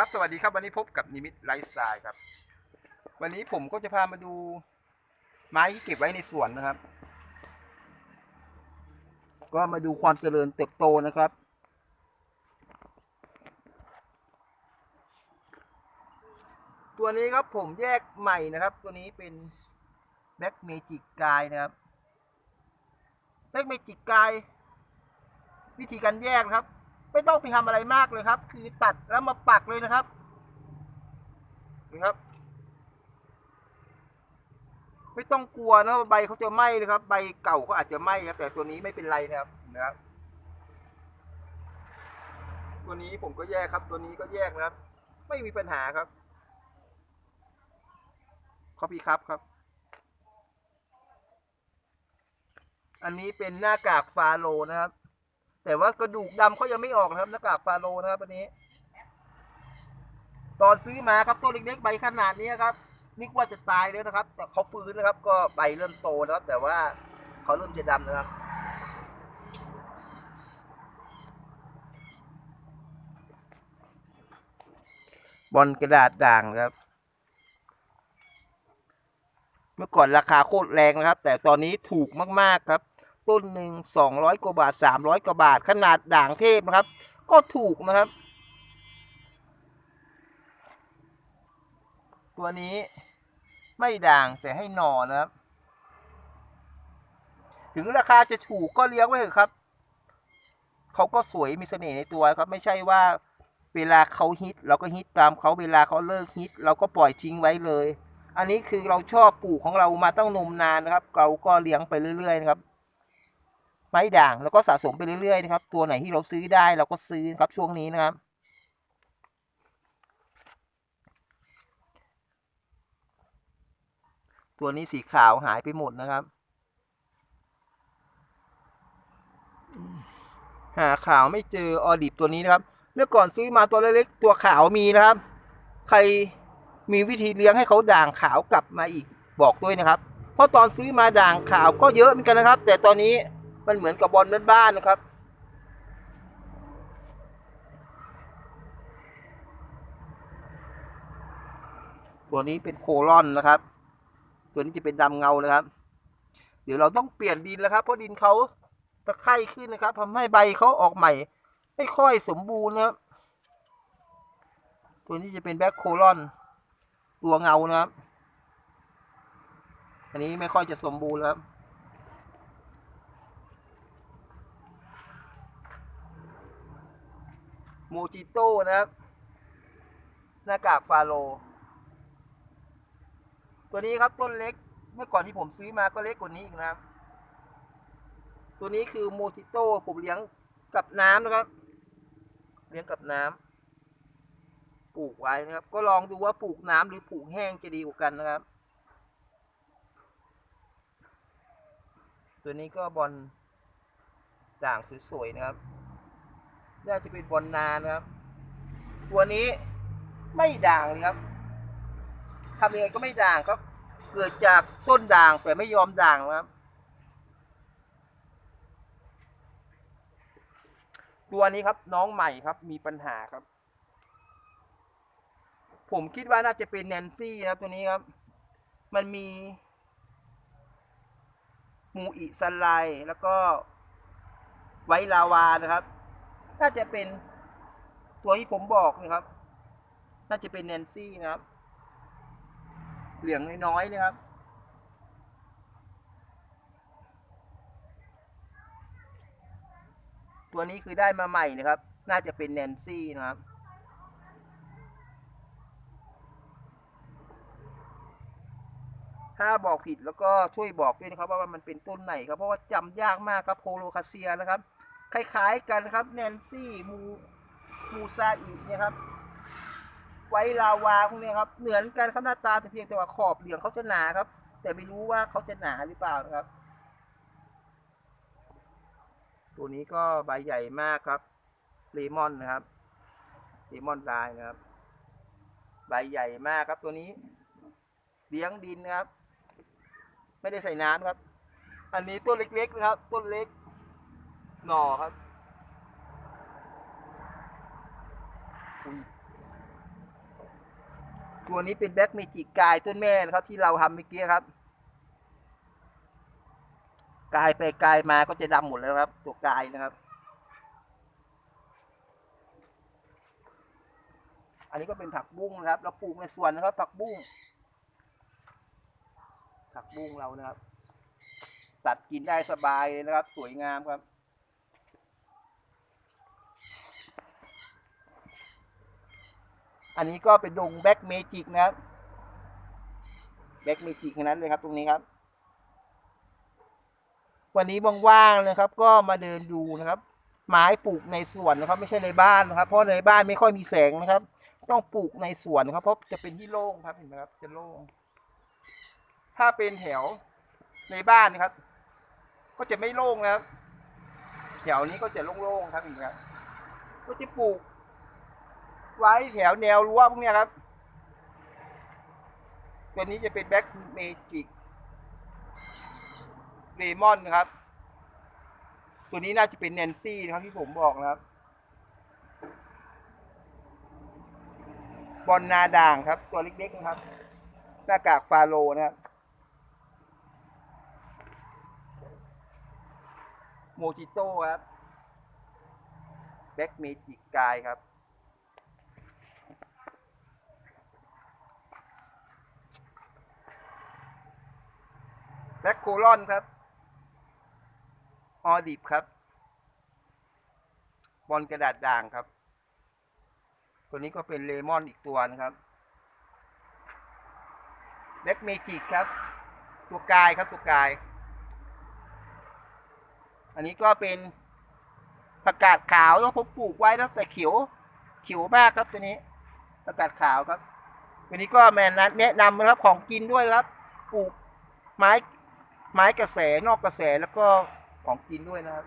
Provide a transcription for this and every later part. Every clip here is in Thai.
ครับสวัสดีครับวันนี้พบกับนิมิตไลฟ์สไตล์ครับ วันนี้ผมก็จะพามาดูไม้ที่เก็บไว้ในสวนนะครับ ก็มาดูความเจริญเติบโตนะครับ ตัวนี้ครับผมแยกใหม่นะครับ ตัวนี้เป็นแบ็กเมจิกกายนะครับแบ็กเมจิกกายวิธีการแยกนะครับ ไม่ต้องไปทำอะไรมากเลยครับ คือตัดแล้วมาปักเลยนะครับนะครับ ไม่ต้องกลัวนะว่าใบเขาจะไหม้เลยครับ ใบเก่าก็อาจจะไหม้ครับแต่ตัวนี้ไม่เป็นไรนะครับนะครับ ตัวนี้ผมก็แยกครับ ตัวนี้ก็แยกนะครับ ไม่มีปัญหาครับคอพีครับครับ อันนี้เป็นหน้ากากฟาโลนะครับ แต่ว่ากระดูกดำเขายังไม่ออกนะครับหน้ากากฟาโลนะครับอันนี้ ตอนซื้อมาครับต้นเล็กๆใบขนาดนี้ครับนึกว่าจะตายแล้วนะครับ แต่เขาฟื้นนะครับ ก็ใบเริ่มโตนะครับ แต่ว่าเขาเริ่มจะดำนะครับบอลกระดาษด่างครับ เมื่อก่อนราคาโคตรแรงนะครับ แต่ตอนนี้ถูกมาก ๆ ครับ ต้นหนึ่งสองร้อยกว่าบาทสามร้อยกว่าบาท ขนาดด่างเทพนะครับ ก็ถูกนะครับ ตัวนี้ไม่ด่างแต่ให้หน่อนะครับ ถึงราคาจะถูกก็เลี้ยงไว้เถอะครับ เขาก็สวยมีเสน่ห์ในตัวครับ ไม่ใช่ว่าเวลาเขาฮิต เราก็ฮิตตามเขาเวลาเขาเลิกฮิต เราก็ปล่อยทิ้งไว้เลย อันนี้คือเราชอบปลูกของเรามาตั้งนมนานนะครับ เราก็เลี้ยงไปเรื่อยๆนะครับ ม้ด่างแล้วก็สะสมไปเรื่อยๆนะครับ ตัวไหนที่เราซื้อได้เราก็ซื้อนะครับช่วงนี้นะครับตัวนี้สีขาวหายไปหมดนะครับ หาขาวไม่เจอออดิบตัวนี้นะครับ เมื่อก่อนซื้อมาตัวเล็กๆตัวขาวมีนะครับ ใครมีวิธีเลี้ยงให้เขาด่างขาวกลับมาอีกบอกด้วยนะครับ เพราะตอนซื้อมาด่างขาวก็เยอะเหมือนกันนะครับ แต่ตอนนี้ มันเหมือนกับบอลบ้านๆนะครับ ตัวนี้เป็นโคลอนนะครับ ตัวนี้จะเป็นดำเงานะครับ เดี๋ยวเราต้องเปลี่ยนดินแล้วครับ เพราะดินเขาตะไคร่ขึ้นนะครับทำให้ใบเขาออกใหม่ ไม่ค่อยสมบูรณ์นะครับตัวนี้จะเป็นแบ็คโคลอน ตัวเงานะครับ อันนี้ไม่ค่อยจะสมบูรณ์แล้วครับ โมจิโต้นะครับ หน้ากากฟาโล ตัวนี้ครับต้นเล็ก เมื่อก่อนที่ผมซื้อมาก็เล็กกว่านี้อีกนะครับ ตัวนี้คือโมจิโต้ผมเลี้ยงกับน้ำนะครับ เลี้ยงกับน้ำปลูกไว้นะครับ ก็ลองดูว่าปลูกน้ำหรือปลูกแห้งจะดีกว่ากันนะครับ ตัวนี้ก็บอลด่างสวยๆนะครับ น่าจะเป็นบอลนานะครับ ตัวนี้ไม่ด่างเลยครับทำยังไงก็ไม่ด่างครับ เกิดจากต้นด่างแต่ไม่ยอมด่างนะครับ ตัวนี้ครับน้องใหม่ครับมีปัญหาครับ ผมคิดว่าน่าจะเป็นแนนซี่นะตัวนี้ครับ มันมีมูอิซันไลแล้วก็ไวลาวานะครับ น่าจะเป็นตัวที่ผมบอกนะครับ น่าจะเป็นแนนซี่นะครับ เหลืองน้อยๆนะครับ ตัวนี้คือได้มาใหม่นะครับ น่าจะเป็นแนนซี่นะครับถ้าบอกผิดแล้วก็ช่วยบอกด้วยนะครับ ว่ามันเป็นต้นไหนครับเพราะว่าจำยากมากครับโพโลคาเซียนะครับ คล้ายๆกันครับแนนซี่มูมูซาอิเนี่ยครับ ไวลาวาพวกนี้ครับ เหมือนกันครับหน้าตาแต่เพียงแต่ว่าขอบเหลืองเขาจะหนาครับ แต่ไม่รู้ว่าเขาจะหนาหรือเปล่านะครับ ตัวนี้ก็ใบใหญ่มากครับเลมอนนะครับเลมอนลายนะครับ ใบใหญ่มากครับตัวนี้ เลี้ยงดินนะครับ ไม่ได้ใส่น้ำครับ อันนี้ต้นเล็กๆนะครับ ต้นเล็ก หน่อครับตัวนี้เป็นแบ็กเมจิกกายต้นแม่นะครับ ที่เราทำเมื่อกี้ครับ กายไปกายมาก็จะดำหมดแล้วครับ ตัวกายนะครับ อันนี้ก็เป็นผักบุ้งนะครับ เราปลูกในสวนนะครับ ผักบุ้งผักบุ้งเรานะครับ ตัดกินได้สบายเลยนะครับ สวยงามครับ อันนี้ก็เป็นดงแบ็กเมจิกนะครับแบ็กเมจิกนั้นเลยครับตรงนี้ครับ วันนี้ว่างๆนะครับ ก็มาเดินดูนะครับ ไม้ปลูกในสวนนะครับ ไม่ใช่ในบ้านนะครับ เพราะในบ้านไม่ค่อยมีแสงนะครับ ต้องปลูกในสวนครับ เพราะจะเป็นที่โล่งครับเห็นไหมครับ จะโล่ง ถ้าเป็นแถวในบ้านนะครับ ก็จะไม่โล่งนะครับ แถวนี้ก็จะโล่งๆครับเห็นไหมครับก็จะปลูก ไว้แถวแนวรั้วพวกเนี้ยครับ ตัวนี้จะเป็นแบ็กเมจิกเลมอนนะครับ ตัวนี้น่าจะเป็นแนนซี่นะครับที่ผมบอกนะครับ บอลนาด่างครับ ตัวเล็กๆนะครับ หน้ากากฟาโลนะครับ โมจิโต้ครับ แบ็กเมจิกกายครับ แบ็คโคลอนครับ ออดิบครับ บอลกระดาษด่างครับ ตัวนี้ก็เป็นเลมอนอีกตัวนะครับแบ็กเมจิกครับ ตัวกายครับตัวกาย อันนี้ก็เป็นประกาศขาวแล้วผมปลูกไว้ตั้งแต่เขียวเขียวมากครับตัวนี้ประกาศขาวครับตัวนี้ก็แมนแนะนำนะครับของกินด้วยครับ ปลูกไม้ ไม้กระแสนอกกระแสแล้วก็ของกินด้วยนะครับ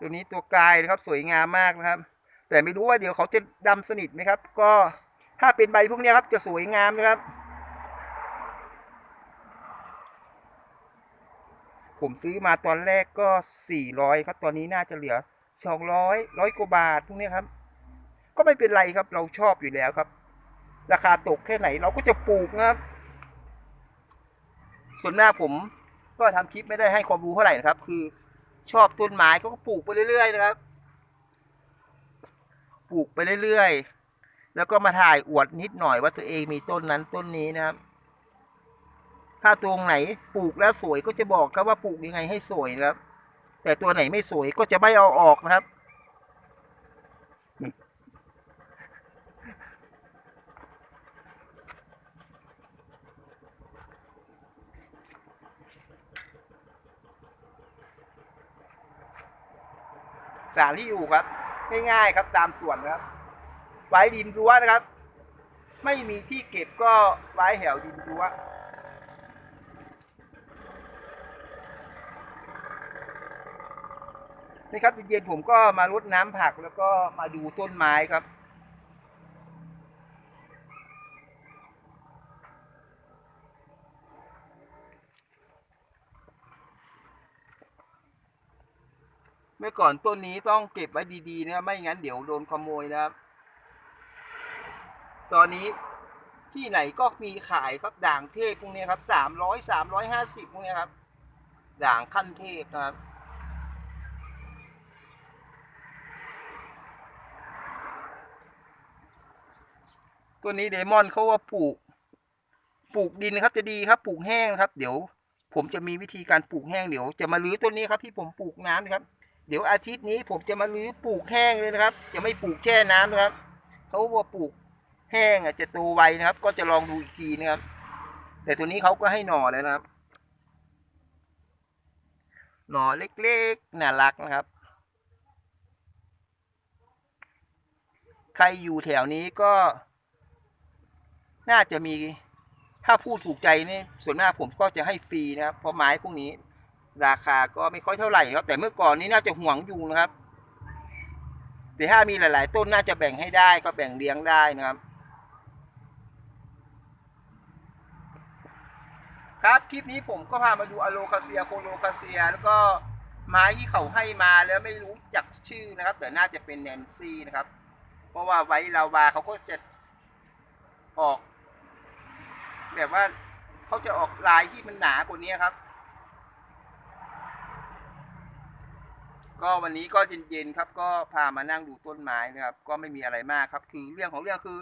ตัวนี้ตัวกายนะครับสวยงามมากนะครับ แต่ไม่รู้ว่าเดี๋ยวเขาจะดำสนิทไหมครับ ก็ถ้าเป็นใบพวกนี้ครับจะสวยงามนะครับ ผมซื้อมาตอนแรกก็ 400 ครับ ตอนนี้น่าจะเหลือ 200ร้อยกว่าบาทพวกเนี้ยครับ ก็ไม่เป็นไรครับ เราชอบอยู่แล้วครับ ราคาตกแค่ไหนเราก็จะปลูกนะครับ ส่วนมากผมก็ทำคลิปไม่ได้ให้ความรู้เท่าไหร่นะครับ คือชอบต้นไม้ก็ปลูกไปเรื่อยๆนะครับ ปลูกไปเรื่อยๆ แล้วก็มาถ่ายอวดนิดหน่อยว่าตัวเองมีต้นนั้นต้นนี้นะครับ ถ้าตรงไหนปลูกแล้วสวยก็จะบอกครับว่าปลูกยังไงให้สวยนะครับ แต่ตัวไหนไม่สวยก็จะไม่เอาออกนะครับ สารที่อยู่ครับ ง่ายๆครับตามส่วนครับ ไว้ดินรั้วนะครับ ไม่มีที่เก็บก็ไว้แถวดินรั้ว นี่ครับเย็นๆผมก็มารดน้ำผักแล้วก็มาดูต้นไม้ครับเมื่อก่อนต้นนี้ต้องเก็บไว้ดีๆนะไม่งั้นเดี๋ยวโดนขโมยนะครับ ตอนนี้ที่ไหนก็มีขายครับด่างเทพพวกนี้ครับสามร้อยสามร้อยห้าสิบพวกนี้ครับ ด่างขั้นเทพนะครับ ตัวนี้เดมอนเขาว่าปลูก ปลูกดินนะครับ จะดีครับปลูกแห้งครับ เดี๋ยว ผมจะมีวิธีการปลูกแห้งเดี๋ยว จะมาลื้อต้นนี้ครับที่ผมปลูกน้ำนะครับ เดี๋ยวอาทิตย์นี้ผมจะมาลื้อปลูกแห้งเลยนะครับ จะไม่ปลูกแช่น้ำนะครับเขาว่าปลูกแห้งอะจะโตไวนะครับ ก็จะลองดูอีกทีนะครับ แต่ตัวนี้เขาก็ให้หน่อแล้วนะครับ หน่อเล็กๆน่ารักนะครับ ใครอยู่แถวนี้ก็ น่าจะมีถ้าพูดถูกใจนี่ส่วนมากผมก็จะให้ฟรีนะครับ เพราะไม้พวกนี้ ราคาก็ไม่ค่อยเท่าไหร่ครับแต่เมื่อก่อนนี้น่าจะห่วงอยู่นะครับ แต่ถ้ามีหลาย ๆ ต้นน่าจะแบ่งให้ได้ก็แบ่งเลี้ยงได้นะครับ ครับคลิปนี้ผมก็พามาดูอะโลคาเซียโคโลคาเซีย แล้วก็ไม้ที่เขาให้มาแล้วไม่รู้จักชื่อนะครับ แต่น่าจะเป็นแนนซี่นะครับ เพราะว่าไว้ลาวาเขาก็จะออก แบบว่าเขาจะออกลายที่มันหนากว่านี้ครับ ก็วันนี้ก็เย็นๆครับ ก็พามานั่งดูต้นไม้นะครับ ก็ไม่มีอะไรมากครับ คือเรื่องของเรื่องคือ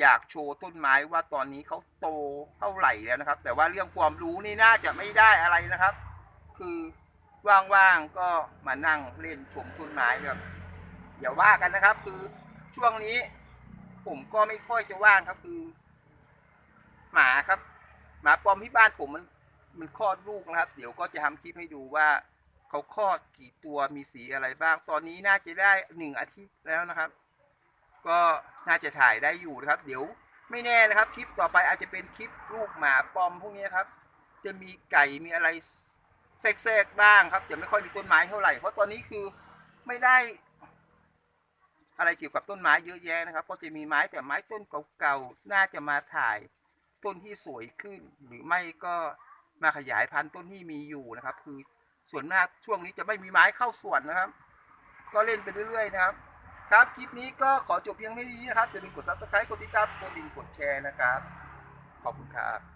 อยากโชว์ต้นไม้ว่าตอนนี้เขาโตเท่าไหร่แล้วนะครับ แต่ว่าเรื่องความรู้นี่น่าจะไม่ได้อะไรนะครับ คือว่างๆก็มานั่งเล่นชมต้นไม้ครับอย่าว่ากันนะครับ คือช่วงนี้ผมก็ไม่ค่อยจะว่างครับคือ หมาครับ หมาปอมที่บ้านผมมันมันคลอดลูกนะครับ เดี๋ยวก็จะทำคลิปให้ดูว่าเขาคลอดกี่ตัวมีสีอะไรบ้าง ตอนนี้น่าจะได้หนึ่งอาทิตย์แล้วนะครับ ก็น่าจะถ่ายได้อยู่นะครับ เดี๋ยวไม่แน่นะครับ คลิปต่อไปอาจจะเป็นคลิปลูกหมาปอมพวกนี้ครับ จะมีไก่มีอะไรแทรกๆบ้างครับ จะไม่ค่อยมีต้นไม้เท่าไหร่เพราะตอนนี้คือไม่ได้ อะไรเกี่ยวกับต้นไม้เยอะแยะนะครับ ก็จะมีไม้แต่ไม้ต้นเก่าๆน่าจะมาถ่าย ต้นที่สวยขึ้น หรือไม่ก็มาขยายพันธุ์ต้นที่มีอยู่นะครับ คือส่วนมากช่วงนี้จะไม่มีไม้เข้าสวนนะครับ ก็เล่นไปเรื่อยๆนะครับ ครับคลิปนี้ก็ขอจบเพียงเท่านี้นะครับอย่าลืมกด subscribe กดติดตามกดดิ่งกดแชร์นะครับ ขอบคุณครับ